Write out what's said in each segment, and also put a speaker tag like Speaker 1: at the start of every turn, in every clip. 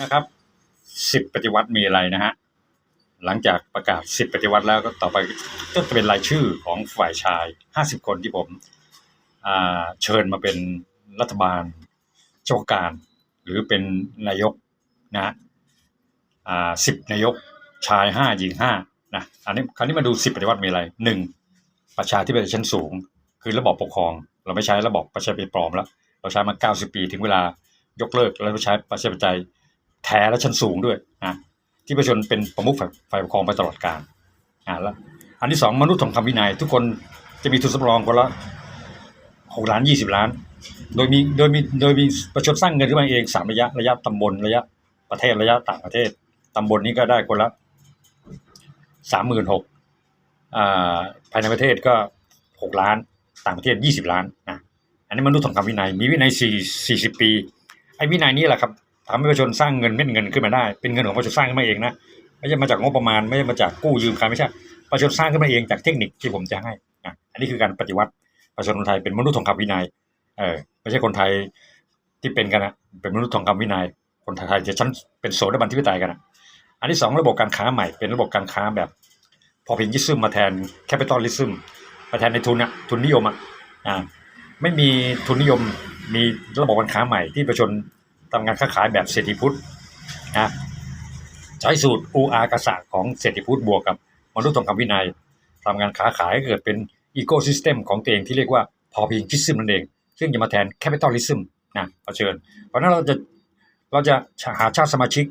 Speaker 1: นะครับสิบปฏิวัติมีอะไรนะฮะหลังจากประกาศสิบปฏิวัติแล้วก็ต่อไปก็จะเป็นรายชื่อของฝ่ายชายห้าสิบคนที่ผมเชิญมาเป็นรัฐบาลเจ้าการ หรือเป็นนายกนะฮะอ่าสิบนายกชายห้าหญิงห้านะอันนี้คราวนี้มาดูสิบปฏิวัติมีอะไรหนึ่งประชาธิปไตยชั้นสูง คือระบอบปกครอง เราไม่ใช้ระบอบประชาธิปไตยปลอมแล้ว เราใช้มาเก้าสิบปีถึงเวลายกเลิกแล้วเราใช้ประชาธิปไตย แท้และชั้นสูงด้วยนะที่ประชาชนเป็นประมุขฝ่ายฝ่ายปกครองไปตลอดกาลอ่าแล้วอันที่สองมนุษย์ของคำวินัย ทุกคนจะมีทุนสำรองคนละหกล้านยี่สิบล้าน โดยมีโดยมีโดยมีประชาชนสร้างเงินขึ้นมาเองสามระยะระยะตำบลระยะประเทศระยะต่างประเทศตำบลนี้ก็ได้คนละสามหมื่นหกอ่าภายในประเทศก็หกล้าน ต่างประเทศยี่สิบล้านนะอันนี้มนุษย์ของคำวินัยมีวินัยสี่สี่สิบปีไอ้วินัยนี้แหละครับ ทำให้ประชาชนสร้างเงินเม็ดเงินขึ้นมาได้ เป็นเงินของประชาชนสร้างขึ้นมาเองนะไม่ใช่มาจากงบประมาณไม่ใช่มาจากกู้ยืมใครไม่ใช่ประชาชนสร้างขึ้นมาเองจากเทคนิคที่ผมจะให้นะอันนี้คือการปฏิวัติประชาชนคนไทยเป็นมนุษย์ของคำวินัยเออไม่ใช่คนไทยที่เป็นกันนะเป็นมนุษย์ทองคำวินัย คนไทยจะชั้นเป็นโสดาบันที่พิตายกันนะอันที่สองระบบการค้าใหม่เป็นระบบการค้าแบบ พอเพียงยิซึมมาแทนแคปิตอลลิซึมมาแทนในทุนอะทุนนิยมอะอ่าไม่มีทุนนิยมมีระบบการค้าใหม่ที่ประชาชน ทำงานค้าขายแบบเศรษฐีพุทธนะใช้สูตร OR กษะของเศรษฐีพุทธบวกกับมนุษย์ทองคำวินัยทำงานค้าขายเกิดเป็นอีโคซิสเต็มของตัวเองที่เรียกว่าพอเพียงคิซึมนั่นเอง ซึ่งจะมาแทนแคปิตอลิซึมนะขอเชิญ เพราะนั้นเราจะเราจะหาชาติสมาชิก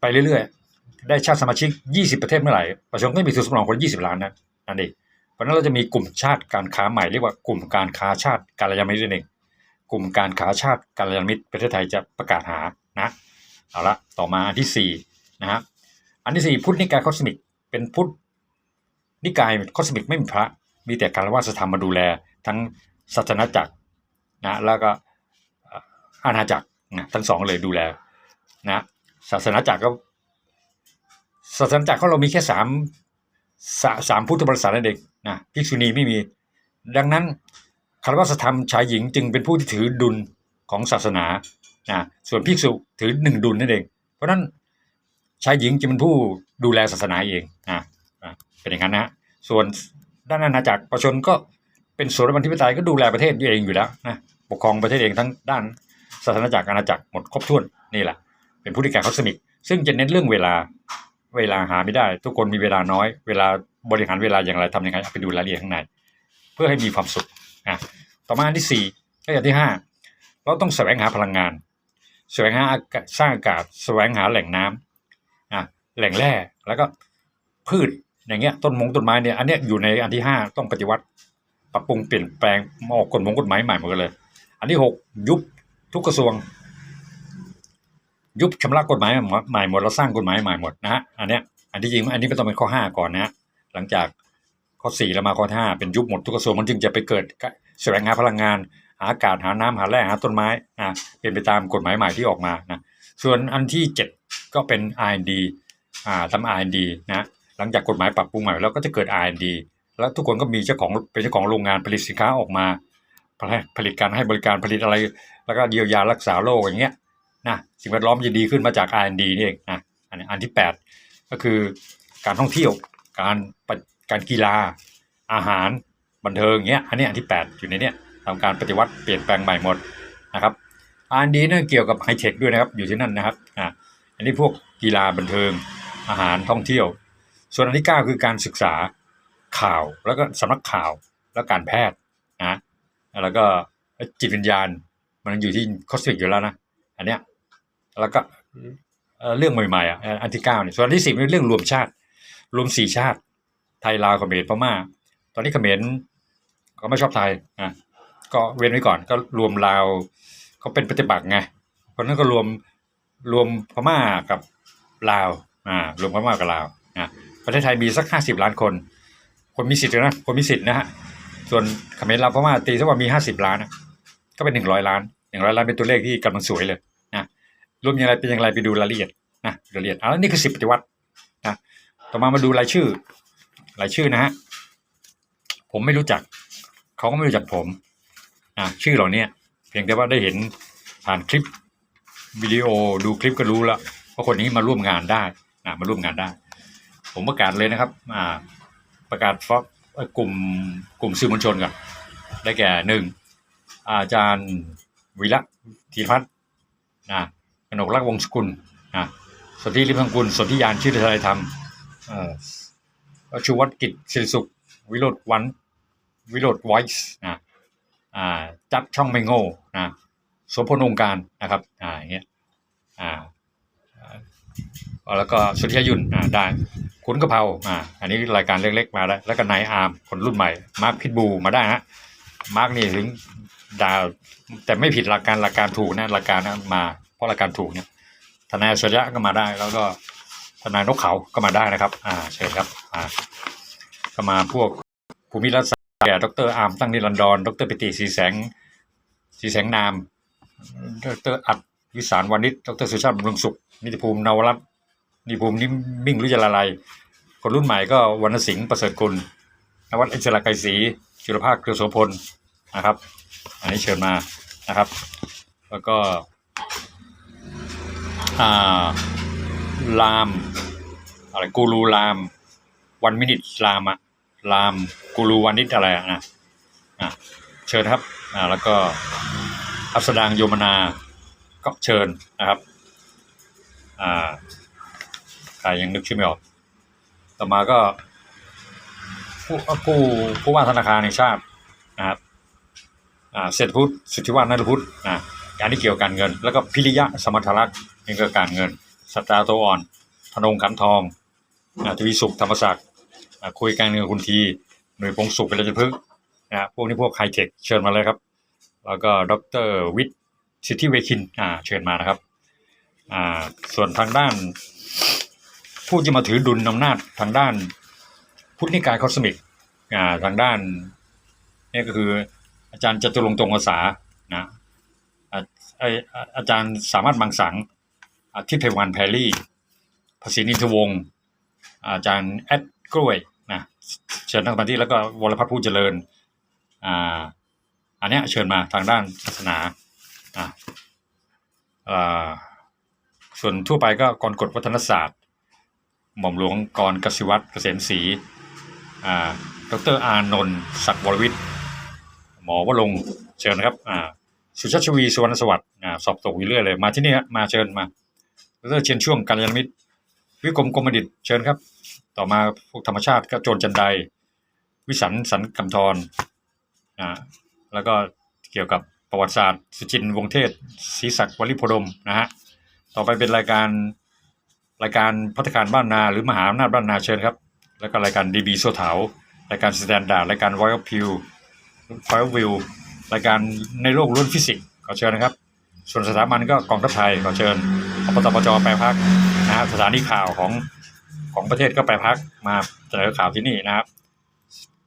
Speaker 1: ไปเรื่อยๆ ได้ชาติสมาชิก 20 ประเทศเมื่อไหร่ประชาชนก็มีทุนสำรองคน 20 ล้านนะนั่นเองเพราะนั้นเราจะมีกลุ่มชาติการค้าใหม่เรียกว่ากลุ่มการค้าชาติการยามิตรนั่นเอง กลุ่มการค้าชาติการยานมิตรประเทศไทยจะประกาศหานะเอาละต่อมาอันที่สี่นะฮะอันที่สี่พุทธนิกายคอสมิก เป็นพุทธนิกายคอสมิกไม่มีพระ มีแต่การว่าสธรรมมาดูแล ทั้งศาสนาจักรนะแล้วก็อาณาจักรนะทั้งสองเลยดูแลนะศาสนาจักรก็ศาสนาจักรของเรามีแค่สามสามพุทธบริษัทนั่นเองนะภิกษุณีไม่มี ดังนั้นารวะธรรมชายหญิงจึงเป็นผู้ที่ถือดุลของศาสนานะส่วนภิกษุถือหนึ่งดุลนั่นเอง เพราะนั้นชายหญิงจะเป็นผู้ดูแลศาสนาเองนะเป็นอย่างนั้นนะส่วนด้านอาณาจักรประชาชนก็เป็นส่วนบันทิปไตยก็ดูแลประเทศเองอยู่แล้วนะปกครองประเทศเองทั้งด้านศาสนาจักรอาณาจักรหมดครบถ้วนนี่แหละ เป็นผู้ที่การคอสมิก ซึ่งจะเน้นเรื่องเวลาเวลาหาไม่ได้ ทุกคนมีเวลาน้อย เวลาบริหารเวลาอย่างไรทำยังไงเอาไปดูรายละเอียดข้างใน เพื่อให้มีความสุข อะต่อมาอันที่สี่ก็อย่างที่ห้าเราต้องแสวงหาพลังงาน แสวงหาอากาศสร้างอากาศแสวงหาแหล่งน้ำอะแหล่งแร่แล้วก็พืชอย่างเงี้ยต้นมงต้นไม้เนี่ยอันเนี้ยอยู่ในอันที่ห้าต้องปฏิวัติ ปรับปรุงเปลี่ยนแปลงออกกฎมงกฎหมายใหม่หมดเลย อันที่หกยุบทุกกระทรวง ยุบชำระกฎหมายใหม่หมดเราสร้างกฎหมายใหม่หมดนะฮะอันเนี้ยอันที่จริงอันนี้ไม่ต้องเป็นข้อห้าก่อนนะฮะหลังจาก ข้อสี่แล้วมาข้อห้าเป็นยุบหมดทุกกระทรวงมันจึงจะไปเกิดแสวงหาพลังงาน หาอากาศหาน้ำหาแร่หาต้นไม้นะเป็นไปตามกฎหมายใหม่ที่ออกมานะส่วนอันที่เจ็ดก็เป็น R&D อ่าทำ R&D นะหลังจากกฎหมายปรับปรุงใหม่แล้วก็จะเกิด R&D แล้วทุกคนก็มีเจ้าของเป็นเจ้าของโรงงานผลิตสินค้าออกมา ผลิตการให้บริการผลิตอะไร แล้วก็เยียวยารักษาโรคอย่างเงี้ยนะสิ่งแวดล้อมจะดีขึ้นมาจาก R&D นี่เองนะอันอันที่ 8 ก็คือการท่องเที่ยวการ การกีฬา อาหารบันเทิงเงี้ยอันนี้อันที่ 8 อยู่ในเนี้ยทำการปฏิวัติเปลี่ยนแปลงใหม่หมดนะครับ R&D นั่นเกี่ยวกับไฮเทคด้วยนะครับ อยู่ที่นั่นนะครับอ่าอันนี้พวกกีฬาบันเทิง อาหารท่องเที่ยว ส่วนอันที่ 9 คือการศึกษาข่าวแล้วก็สำนักข่าวแล้วการแพทย์นะแล้วก็จิตวิญญาณมันอยู่ที่คอสมิกอยู่แล้วนะอันเนี้ยแล้วก็เรื่องใหม่ๆอะอันที่เก้าเนี่ยส่วนที่สิบเป็นเรื่องรวมชาติ รวมสี่ชาติ ไทยลาวเขมรพม่า ตอนนี้เขมรก็ไม่ชอบไทยนะก็เว้นไว้ก่อนก็รวมลาวเขาเป็นปฏิบัติไงเพราะนั้นก็รวมรวมพม่ากับลาวอ่ารวมพม่ากับลาวนะประเทศไทยมีสักห้าสิบล้านคน คนมีสิทธิ์นะคนมีสิทธิ์นะฮะส่วนเขมรลาวพม่าตีซะว่ามีห้าสิบล้านก็เป็นหนึ่งร้อยล้านหนึ่งร้อยล้านเป็นตัวเลขที่กำลังสวยเลยนะรวมอย่างไรเป็นอย่างไรไปดูรายละเอียดนะรายละเอียดเอาแล้วนี่คือสิบปฏิวัตินะต่อมามาดูรายชื่อ รายชื่อนะฮะผมไม่รู้จัก เขาก็ไม่รู้จักผมอะชื่อเหล่านี้เพียงแต่ว่าได้เห็นผ่านคลิปวิดีโอดูคลิปก็รู้แล้วว่าคนนี้มาร่วมงานได้นะมาร่วมงานได้ ผมประกาศเลยนะครับอ่าประกาศฟอกกลุ่มกลุ่มสื่อมวลชนก่อนได้แก่หนึ่งอาจารย์วิระธีรพัฒน์นะกนกรักวงศ์สกุลนะสนธิริพังกุลสนธิยานชื่อไทยธรรมเอ่อ ชูวัฒน์กิจศิริสุข วิโรธวัน วิโรธไวส์นะอ่าจัดช่องไม่โง่นะสมพลองค์การนะครับอ่าอย่างเงี้ยอ่าแล้วก็สุทธิยายุนอ่าได้ขุนกะเพราอ่าอันนี้รายการเล็กๆมาได้วแล้วก็นายอาร์มคนรุ่นใหม่มาร์คพิทบูมาได้ฮะมาร์คนี่ถึงดาวแต่ไม่ผิดหลักการหลักการถูกนะหลักการนะมาเพราะหลักการถูกเนี่ยทนายอัชริยะก็มาได้แล้วก็ ทนายนกเขาก็มาได้นะครับ อ่าเชิญครับ อ่าก็มาพวกภูมิรัตน์แก่ดรอาร์มตั้งนิรันดร ดรปิติสีแสงสีแสงนาม ดรอัดวิสารวานิชดรสุชาติบำรุงสุข นิติภูมินวรัตน์นิติภูมินิ่มมิ่งรุยาลาลัย คนรุ่นใหม่ก็วรรณสิงห์ประเสริฐกุลนวัดอิสระไกรศรีจุลภาคเครือโสพลนะครับ อันนี้เชิญมานะครับ แล้วก็อ่า ลามอะไรกูรูลาม วันมินิทลามอะลามกูรูวันนิดอะไรอะนะอะเชิญครับอ่าแล้วก็อัสดางโยมนาก็เชิญนะครับอ่าใครยังนึกชื่อไม่ออก ต่อมาก็ ผู้ผู้ผู้ว่าธนาคารแห่งชาตินะครับอ่าเศรษฐพุทธสุทธิวัฒน์นรพุทธอ่าอันนี้เกี่ยวกับการเงิน แล้วก็พิริยะสมรรถลักษณ์นี่ก็การเงิน สัตราโตอ่อนธนงขันทองอ่าทวีสุขธรรมศักดิ์คุยการเงินกับคุณที หน่วยพงสุขเป็นราชพฤกษ์นะพวกนี้พวกไฮเทคเชิญมาเลยครับ แล้วก็ดรวิทย์สิทธิเวคินอ่าเชิญมานะครับอ่าส่วนทางด้าน ผู้จะมาถือดุลอำนาจทางด้านพุทธนิกายคอสมิกอ่าทางด้านนี่ก็คืออาจารย์จตุรงตรงภาษานะอ่าออาจารย์สามารถมังสังอ ทิพย์เพวันแพรลี่ภาษีนินทวงศ์อาจารย์แอดกล้วยนะเชิญทั้งมาธิแล้วก็วรพัฒน์ผู้เจริญอ่าอันนี้เชิญมาทางด้านศาสนาอ่าส่วนทั่วไปก็กรกฎวัฒนศาสตร์ หม่อมหลวงกรกสิวัตรเกษมศรีอ่าดรอานนท์ศักดิ์วรวิทย์หมอวรงเชิญนะครับอ่าสุชาติชวีสุวรรณสวัสดิ์สอบตกวิเรื่อยเลย มาที่นี่มาเชิญมา ดรเชียนช่วงกัลยาณมิตร วิกรมกรมดิตเชิญครับ ต่อมาพวกธรรมชาติก็โจรจันไดวิสันสันกำธรอ่าแล้วก็เกี่ยวกับประวัติศาสตร์ สุจินวงเทศศรีศักดิ์วลิพดมนะฮะต่อไปเป็นรายการรายการพัฒการบ้านนา หรือมหาอำนาจบ้านนาเชิญครับ แล้วก็รายการดีบีโซเถารายการสแตนดาร์ดรายการไวท์พิววอวิวรายการในโลกล้วนฟิสิกส์ขอเชิญนะครับ ส่วนสถาบันก็กองทัพไทยขอเชิญ ปตปจแปพักนะฮะสถานีข่าวของของประเทศก็แปพักมาเสนอข่าวที่นี่นะครับ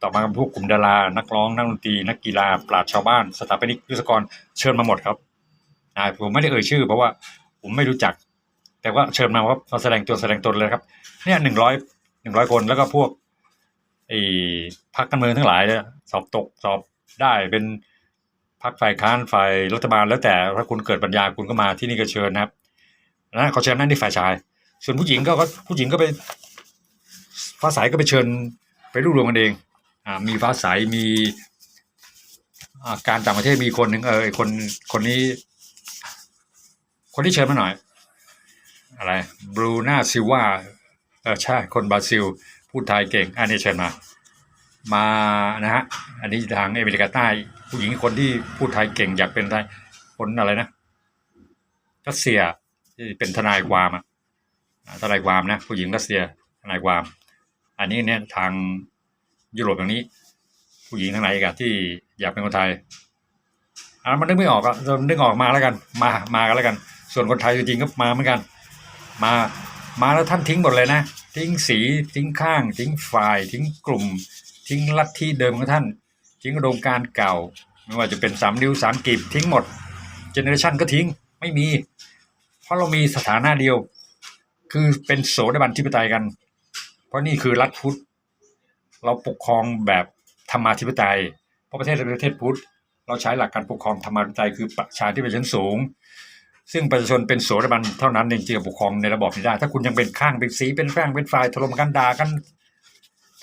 Speaker 1: ต่อมาพวกกลุ่มดารา นักร้อง นักดนตรี นักกีฬา ปราชญ์ชาวบ้าน สถาปนิกวิศกร เชิญมาหมดครับอ่าผมไม่ได้เอ่ยชื่อเพราะว่าผมไม่รู้จัก แต่ว่าเชิญมาว่ามาแสดงตัวแสดงตนเลยครับ เนี่ยหนึ่งร้อยหนึ่งร้อยคนแล้วก็พวกไอ้พรรคการเมืองทั้งหลายเนี่ยสอบตกสอบได้เป็นพรรคฝ่ายค้านฝ่ายรัฐบาลแล้วแต่ถ้าคุณเกิดปัญญาคุณก็มาที่นี่ก็เชิญนะครับ นะเขอเชิญนั่นที่ฝ่ายชาย ส่วนผู้หญิงก็ผู้หญิงก็ไปฟ้าใสก็ไปเชิญไปรวบรวมกันเองอ่ามีฟ้าใสมีการต่างประเทศมีคนหนึ่งเออคนคนนี้ คนที่เชิญมาหน่อย อะไรบรูน่าซิลวาเออใช่คนบราซิล พูดไทยเก่ง อันนี้เชิญมา มานะฮะอันนี้ทางอเมริกาใต้ ผู้หญิงคนที่พูดไทยเก่งอยากเป็นไทยคนอะไรนะรัสเซีย ที่เป็นทนายความอะทนายความนะผู้หญิงรัสเซียทนายความ อันนี้เนี่ยทางยุโรปอย่างนี้ ผู้หญิงทั้งหลายกันที่อยากเป็นคนไทยอ่ามันนึกไม่ออกอะเรานึกออกมาแล้วกัน มามากันแล้วกัน ส่วนคนไทยจริงๆก็มาเหมือนกัน มามาแล้วท่านทิ้งหมดเลยนะ ทิ้งสีทิ้งข้าง ทิ้งฝ่าย ทิ้งกลุ่ม ทิ้งลัทธิเดิมของท่าน ทิ้งอุดมการเก่า ไม่ว่าจะเป็นสามนิ้วสามกีบทิ้งหมดเจเนอเรชันก็ทิ้งไม่มี ราะเรามีสถานะเดียว คือเป็นโสดาบันทิปไตยกัน เพราะนี่คือรัฐพุทธ เราปกครองแบบธรรมาธิปไตย เพราะประเทศเราเป็นประเทศพุทธ เราใช้หลักการปกครองธรรมาธิปไตยคือประชาธิปไตยชั้นสูง ซึ่งประชาชนเป็นโสดาบันเท่านั้นเองที่จะปกครองในระบอบนี้ได้ ถ้าคุณยังเป็นข้างเป็นสีเป็นแฝงเป็นฝ่ายถล่มกันด่ากัน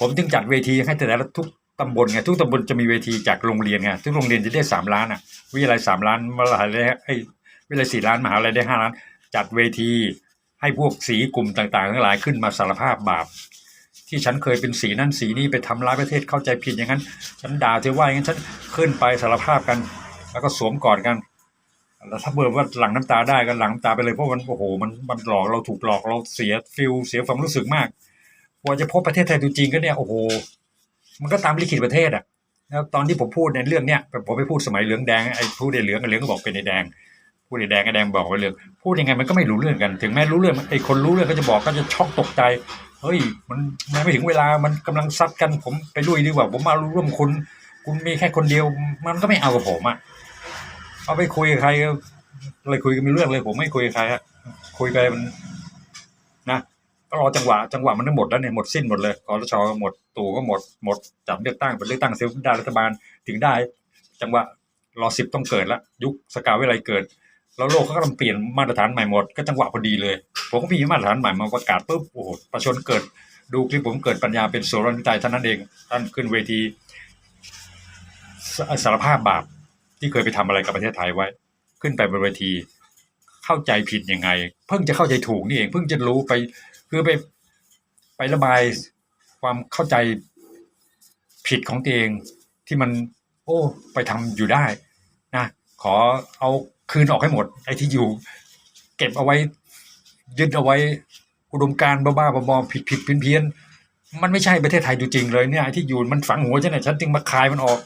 Speaker 1: ผมจึงจัดเวทีให้แต่ละทุกตำบลไงทุกตำบลจะมีเวทีจากโรงเรียนไงทุกโรงเรียนจะได้สามล้านอะวิทยาลัยสามล้านมหาลัยได้ไอ้วิทยาลัยสี่ล้านมหาลัยได้ห้าล้าน จัดเวทีให้พวกสีกลุ่มต่างๆ ทั้งหลายขึ้นมาสารภาพบาป ที่ฉันเคยเป็นสีนั่นสีนี้ไปทำร้ายประเทศเข้าใจผิดอย่างนั้น ฉันด่าเธอว่าอย่างนั้นฉันขึ้นไปสารภาพกัน แล้วก็สวมกอดกันแล้วถ้าเบิดว่าหลังน้ำตาได้ก็หลังน้ำตาไปเลยเพราะมันโอ้โหมันมันหลอกเราถูกหลอกเราเสียฟิลเสียความรู้สึกมากกว่าจะพบประเทศไทยตัวจริงก็เนี่ยโอ้โห มันก็ตามลิขิตประเทศอะแล้วตอนที่ผมพูดในเรื่องเนี้ยผมไปพูดสมัยเหลืองแดงไอ้พูดในเหลืองไอ้เหลืองก็บอกเป็นไอ้แดง พูดแดงไอ้แดงบอกว่าเลืองพูดยังไงมันก็ไม่รู้เรื่องกัน ถึงแม้รู้เรื่องไอ้คนรู้เรื่องก็จะบอกก็จะช็อกตกใจเฮ้ยมันมันไม่ถึงเวลามันกำลังซัดกันผมไปลุยดีกว่า ผมมาร่วมคุณ คุณมีแค่คนเดียว มันก็ไม่เอากับผมอะเอาไปคุยกับใครเลยคุยกันมีเรื่องเลย ผมไม่คุยกับใครฮะคุยไปมันนะก็รอจังหวะจังหวะมันทั้งหมดแล้วเนี่ยหมดสิ้นหมดเลยกรชก็หมดตู่ก็หมดหมดจับเลือกตั้งเป็นเลือกตั้งเซลล์ได้รัฐบาลถึงได้ จังหวะรอสิบต้องเกิดละยุคสกาวิไลเกิด แล้วโลกเขาก็ต้องเปลี่ยนมาตรฐานใหม่หมดก็จังหวะพอดีเลย ผมก็มีมาตรฐานใหม่มาประกาศปุ๊บโอ้โหประชนเกิด ดูคลิปผมเกิดปัญญาเป็นโสรนิตายท่านั้นเอง ท่านขึ้นเวทีสสารภาพบาปที่เคยไปทำอะไรกับประเทศไทยไว้ ขึ้นไปบนเวที เข้าใจผิดยังไง เพิ่งจะเข้าใจถูกนี่เอง เพิ่งจะรู้ไปคือไปไประบายความเข้าใจผิดของตัวเองที่มัน โอ้ ไปทำอยู่ได้นะขอเอา คืนออกให้หมด ไอ้ที่อยู่ เก็บเอาไว้ ยึดเอาไว้ อุดมการบ้าๆบอๆผิดผิดเพี้ยนเพี้ยนมันไม่ใช่ประเทศไทยดูจริงเลยเนี่ยไอ้ที่อยู่มันฝังหัวฉันเนี่ยฉันจึงมาคายมันออก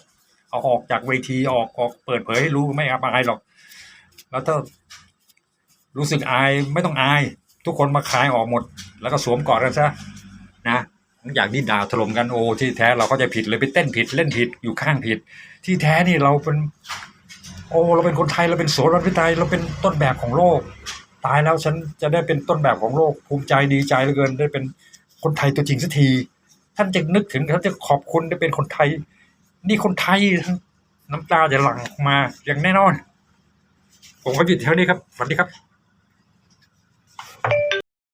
Speaker 1: เอาออกจากเวทีออกออกเปิดเผยให้รู้ไม่อับอายหรอก แล้วถ้ารู้สึกอายไม่ต้องอาย ทุกคนมาคายออกหมด แล้วก็สวมกอดกันซะนะอยากดิ้นด่าถล่มกันโอ้ที่แท้เราก็จะผิดเลยไปเต้นผิดเล่นผิดอยู่ข้างผิด ที่แท้นี่เราเป็น โอ้เราเป็นคนไทยเราเป็นโสรพิไทยเราเป็นต้นแบบของโลก ตายแล้วฉันจะได้เป็นต้นแบบของโลก ภูมิใจดีใจเหลือเกินได้เป็นคนไทยตัวจริงสักที ท่านจะนึกถึงท่านจะขอบคุณได้เป็นคนไทย นี่คนไทยน้ำตาจะหลั่งมาอย่างแน่นอน ผมก็หยุดเท่านี้ครับสวัสดีครับ